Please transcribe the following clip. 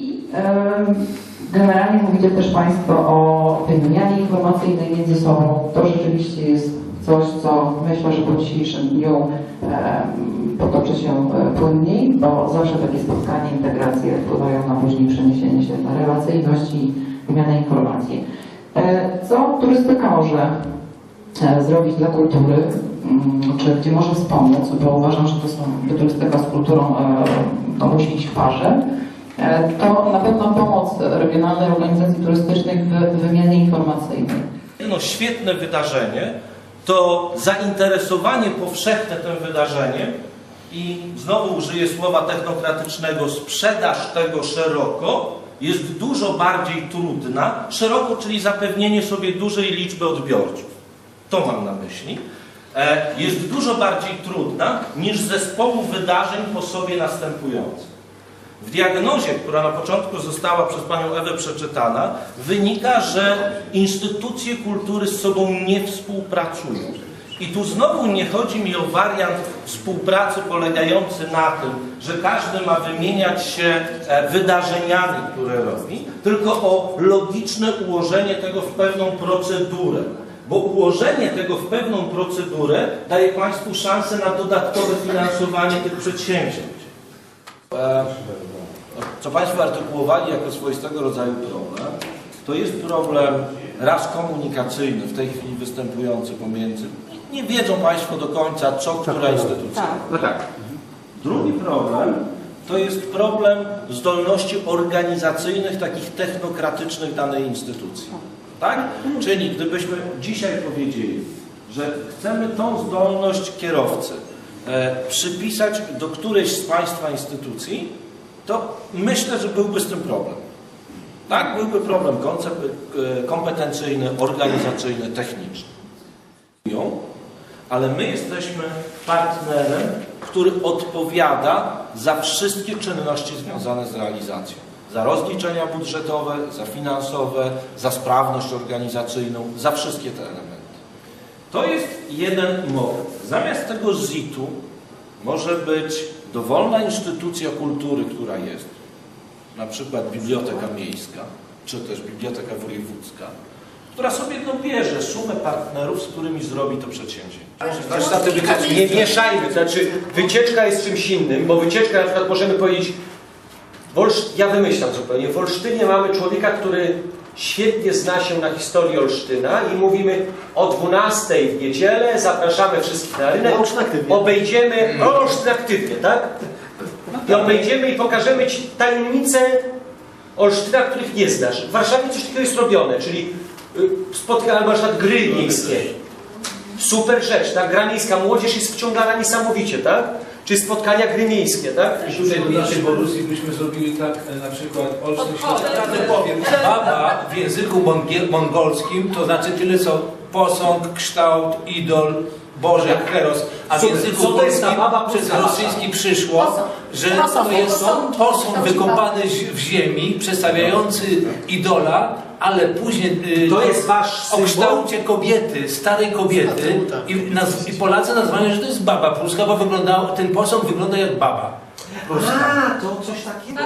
I generalnie mówicie też Państwo o wymianie informacyjnej między sobą. To rzeczywiście jest coś, co myślę, że po dzisiejszym dniu potoczy się e, płynniej, bo zawsze takie spotkania, integracje wpływają na później przeniesienie się na relacyjność i wymianę informacji. E, Co turystyka może e, zrobić dla kultury, mm, czy gdzie może wspomóc, bo uważam, że to są, turystyka z kulturą to musi iść w parze, to na pewno pomoc regionalnej organizacji turystycznej w wymianie informacyjnej. Jedno świetne wydarzenie to zainteresowanie powszechne tym wydarzeniem i znowu użyję słowa technokratycznego, sprzedaż tego szeroko jest dużo bardziej trudna. Szeroko, czyli zapewnienie sobie dużej liczby odbiorców. To mam na myśli. E, Jest dużo bardziej trudna niż zespołu wydarzeń po sobie następujących. W diagnozie, która na początku została przez panią Ewę przeczytana, wynika, że instytucje kultury z sobą nie współpracują. I tu znowu nie chodzi mi o wariant współpracy polegający na tym, że każdy ma wymieniać się e, wydarzeniami, które robi, tylko o logiczne ułożenie tego w pewną procedurę. Bo ułożenie tego w pewną procedurę daje Państwu szansę na dodatkowe finansowanie tych przedsięwzięć. E, co Państwo artykułowali jako swoistego rodzaju problem, to jest problem raz komunikacyjny w tej chwili występujący pomiędzy. Nie wiedzą Państwo do końca, co która instytucja. No tak. Drugi problem to jest problem zdolności organizacyjnych, takich technokratycznych danej instytucji. Tak? Czyli gdybyśmy dzisiaj powiedzieli, że chcemy tą zdolność kierowcy przypisać do którejś z Państwa instytucji, to myślę, że byłby z tym problem. Tak, byłby problem koncep- e, kompetencyjny, organizacyjny, techniczny. Ale my jesteśmy partnerem, który odpowiada za wszystkie czynności związane z realizacją. Za rozliczenia budżetowe, za finansowe, za sprawność organizacyjną, za wszystkie te elementy. To jest jeden model. Zamiast tego ZIT-u może być dowolna instytucja kultury, która jest, na przykład Biblioteka Miejska, czy też Biblioteka Wojewódzka, która sobie dobierze sumę partnerów, z którymi zrobi to przedsięwzięcie. Znaczy, na tym wycieczce nie mieszajmy, znaczy wycieczka jest czymś innym, bo wycieczka na przykład możemy powiedzieć, w Olsz- ja wymyślam zupełnie, w Olsztynie mamy człowieka, który świetnie zna się na historii Olsztyna i mówimy o 12 w niedzielę, zapraszamy wszystkich na rynek, obejdziemy, o Olsztyn aktywnie, tak? I obejdziemy i pokażemy Ci tajemnice Olsztyna, których nie znasz. W Warszawie coś takiego jest robione, czyli y, albo na przykład gry miejskie. Super rzecz, tak? Gra miejska, młodzież jest wciągana niesamowicie, tak? Czy spotkania gry miejskie, tak? I tutaj do naszej Borusji byśmy zrobili tak e, na przykład Olsztyn Śląski. Prawdę powiem, baba w języku mongolskim to znaczy tyle co posąg, kształt, idol, Boże, heros. A w Super. języku Co polskim baba przez rosyjski przyszło, że to jest posąg wykopany w ziemi, przedstawiający idola, ale później y, To jest wasz o kształcie kobiety, starej kobiety i, naz- i Polacy nazwali, że to jest baba pruska, bo wyglądał, ten posąg wygląda jak baba. A, to coś takiego.